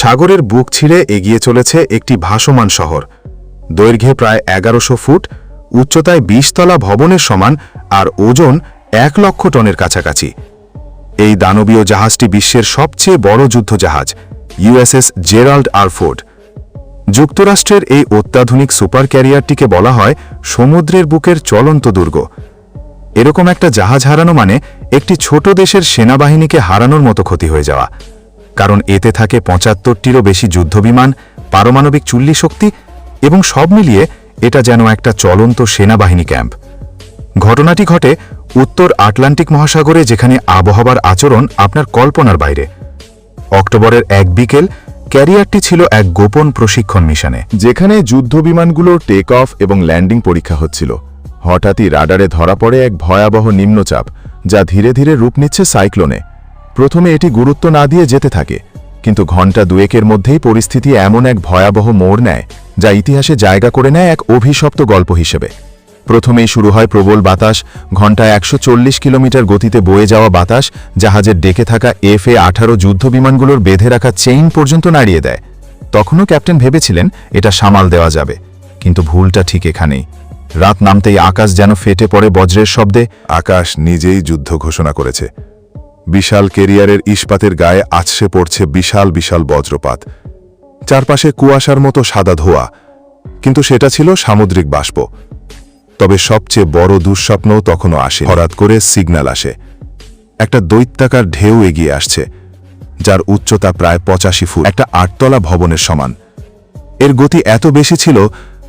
সাগরের বুক ছিঁড়ে এগিয়ে চলেছে একটি ভাসমান শহর। দৈর্ঘ্যে প্রায় এগারোশো ফুট, উচ্চতায় বিশতলা ভবনের সমান আর ওজন এক লক্ষ টনের কাছাকাছি। এই দানবীয় জাহাজটি বিশ্বের সবচেয়ে বড় যুদ্ধজাহাজ, ইউএসএস জেরাল্ড আরফোর্ড যুক্তরাষ্ট্রের এই অত্যাধুনিক সুপার ক্যারিয়ারটিকে বলা হয় সমুদ্রের বুকের চলন্ত দুর্গ। এরকম একটা জাহাজ হারানো মানে একটি ছোট দেশের সেনাবাহিনীকে হারানোর মতো ক্ষতি হয়ে যাওয়া। কারণ এতে থাকে পঁচাত্তরটিরও বেশি যুদ্ধবিমান, পারমাণবিক চুল্লি শক্তি এবং সব মিলিয়ে এটা যেন একটা চলন্ত সেনাবাহিনী ক্যাম্প। ঘটনাটি ঘটে উত্তর আটলান্টিক মহাসাগরে যেখানে আবহাওয়ার আচরণ আপনার কল্পনার বাইরে। অক্টোবরের এক বিকেল ক্যারিয়ারটি ছিল এক গোপন প্রশিক্ষণ মিশনে। যেখানে যুদ্ধবিমানগুলোর টেক অফ এবং ল্যান্ডিং পরীক্ষা হচ্ছিল। হঠাৎই রাডারে ধরা পড়ে এক ভয়াবহ নিম্নচাপ, যা ধীরে ধীরে রূপ নিচ্ছে সাইক্লোনে। প্রথমে এটি গুরুত্ব না দিয়ে যেতে থাকে, কিন্তু ঘণ্টা দুয়েকের মধ্যেই পরিস্থিতি এমন এক ভয়াবহ মোড় নেয়, যা ইতিহাসে জায়গা করে নেয় এক অভিশপ্ত গল্প হিসেবে। প্রথমেই শুরু হয় প্রবল বাতাস, ঘণ্টায় একশো কিলোমিটার গতিতে বয়ে যাওয়া বাতাস, জাহাজের ডেকে থাকা এফ এ আঠারো যুদ্ধবিমানগুলোর বেঁধে রাখা চেইন পর্যন্ত নাড়িয়ে দেয়। তখনও ক্যাপ্টেন ভেবেছিলেন এটা সামাল দেওয়া যাবে, কিন্তু ভুলটা ঠিক এখানেই। রাত নামতেই আকাশ যেন ফেটে পড়ে বজ্রের শব্দে। আকাশ নিজেই যুদ্ধ ঘোষণা করেছে। বিশাল কেরিয়ারের ইস্পাতের গায়ে আছড়ে পড়ছে বিশাল বিশাল বজ্রপাত। চারপাশে কুয়াশার মতো সাদা ধোয়া, কিন্তু সেটা ছিল সামুদ্রিক বাষ্প। তবে সবচেয়ে বড় দুঃস্বপ্ন তখনও আসে হঠাৎ করে সিগন্যাল আসে। একটা দৈত্যাকার ঢেউ এগিয়ে আসছে, যার উচ্চতা প্রায় পঁচাশি ফুট। একটা আটতলা ভবনের সমান। এর গতি এত বেশি ছিল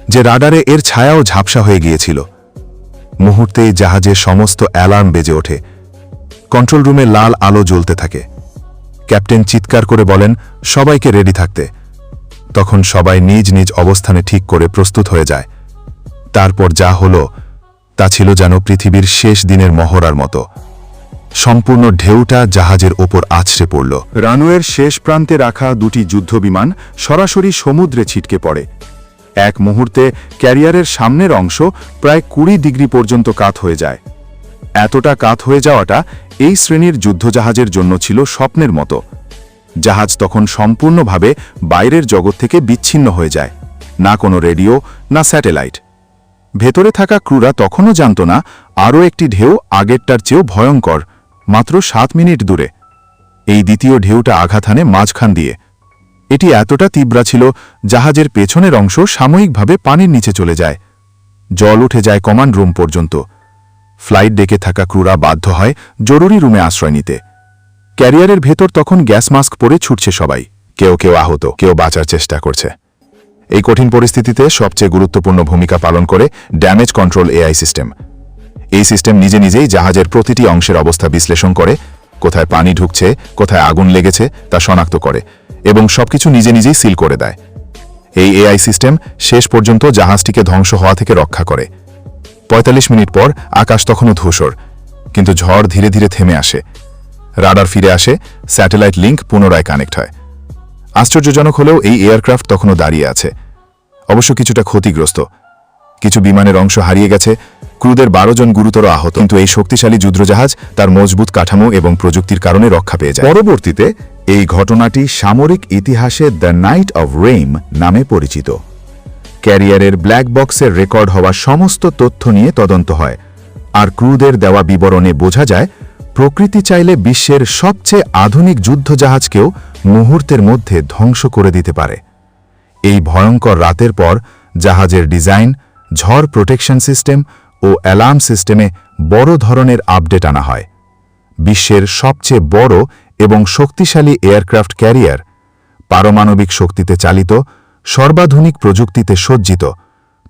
যে রাডারে এর ছায়াও ঝাপসা হয়ে গিয়েছিল। মুহূর্তেই জাহাজের সমস্ত অ্যালার্ম বেজে ওঠে। কন্ট্রোল রুমে লাল আলো জ্বলতে থাকে। ক্যাপ্টেন চিৎকার করে বলেন, সবাইকে রেডি থাকতে। তখন সবাই নিজ নিজ অবস্থানে ঠিক করে প্রস্তুত হয়ে যায়। তারপর যা হলো, তা ছিল যেন পৃথিবীর শেষ দিনের মহড়ার মতো। সম্পূর্ণ ঢেউটা জাহাজের ওপর আছড়ে পড়ল। রানওয়ের শেষ প্রান্তে রাখা দুটি যুদ্ধবিমান সরাসরি সমুদ্রে ছিটকে পড়ে। এক মুহূর্তে ক্যারিয়ারের সামনের অংশ প্রায় কুড়ি ডিগ্রি পর্যন্ত কাত হয়ে যায়। এতটা কাত হয়ে যাওয়াটা এই শ্রেণির যুদ্ধজাহাজের জন্য ছিল স্বপ্নের মতো। জাহাজ তখন সম্পূর্ণভাবে বাইরের জগৎ থেকে বিচ্ছিন্ন হয়ে যায়, না কোনো রেডিও, না স্যাটেলাইট। ভেতরে থাকা ক্রুরা তখনও জানত না, আরও একটি ঢেউ আগেরটার চেয়েও ভয়ঙ্কর, মাত্র সাত মিনিট দূরে। এই দ্বিতীয় ঢেউটা আঘাত হানে মাঝখান দিয়ে। এটি এতটা তীব্রা ছিল, জাহাজের পেছনের অংশ সাময়িকভাবে পানির নিচে চলে যায়। জল উঠে যায় কমান্ড রুম পর্যন্ত। ফ্লাইট ডেকে থাকা ক্রুরা বাধ্য হয় জরুরি রুমে আশ্রয় নিতে। ক্যারিয়ারের ভেতর তখন গ্যাস মাস্ক পরে ছুটছে সবাই। কেউ কেউ আহত, কেউ বাঁচার চেষ্টা করছে। এই কঠিন পরিস্থিতিতে সবচেয়ে গুরুত্বপূর্ণ ভূমিকা পালন করে ড্যামেজ কন্ট্রোল এআই সিস্টেম। এই সিস্টেম নিজে নিজেই জাহাজের প্রতিটি অংশের অবস্থা বিশ্লেষণ করে, কোথায় পানি ঢুকছে, কোথায় আগুন লেগেছে তা শনাক্ত করে এবং সবকিছু নিজে নিজেই সিল করে দেয়। এই এআই সিস্টেম শেষ পর্যন্ত জাহাজটিকে ধ্বংস হওয়া থেকে রক্ষা করে। ৪৫ মিনিট পর আকাশ তখনও ধূসর, কিন্তু ঝড় ধীরে ধীরে থেমে আসে। রাডার ফিরে আসে, স্যাটেলাইট লিঙ্ক পুনরায় কানেক্ট হয়। আশ্চর্যজনক হলেও এই এয়ারক্রাফট তখনও দাঁড়িয়ে আছে। অবশ্য কিছুটা ক্ষতিগ্রস্ত। কিছু বিমানের অংশ হারিয়ে গেছে, ক্রুদের বারো জন গুরুতর আহত, কিন্তু এই শক্তিশালী যুদ্ধজাহাজ তার মজবুত কাঠামো এবং প্রযুক্তির কারণে রক্ষা পেয়ে যায়। পরবর্তীতে এই ঘটনাটি সামরিক ইতিহাসে দ্য নাইট অব রেইম নামে পরিচিত। ক্যারিয়ারের ব্ল্যাক বক্সের রেকর্ড হওয়া সমস্ত তথ্য নিয়ে তদন্ত হয়। আর ক্রুদের দেওয়া বিবরণে বোঝা যায়, প্রকৃতি চাইলে বিশ্বের সবচেয়ে আধুনিক যুদ্ধজাহাজকেও মুহূর্তের মধ্যে ধ্বংস করে দিতে পারে। এই ভয়ঙ্কর রাতের পর জাহাজের ডিজাইন, ঝড় প্রোটেকশন সিস্টেম ও অ্যালার্ম সিস্টেমে বড় ধরনের আপডেট আনা হয়। বিশ্বের সবচেয়ে বড় এবং শক্তিশালী এয়ারক্রাফট ক্যারিয়ার, পারমাণবিক শক্তিতে চালিত সর্বাধুনিক প্রযুক্তিতে সজ্জিত।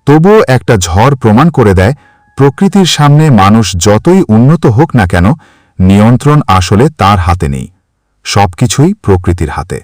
তবুও একটা ঝড় প্রমাণ করে দেয়, প্রকৃতির সামনে মানুষ যতই উন্নত হোক না কেন, নিয়ন্ত্রণ আসলে তার হাতে নেই। সবকিছুই প্রকৃতির হাতে।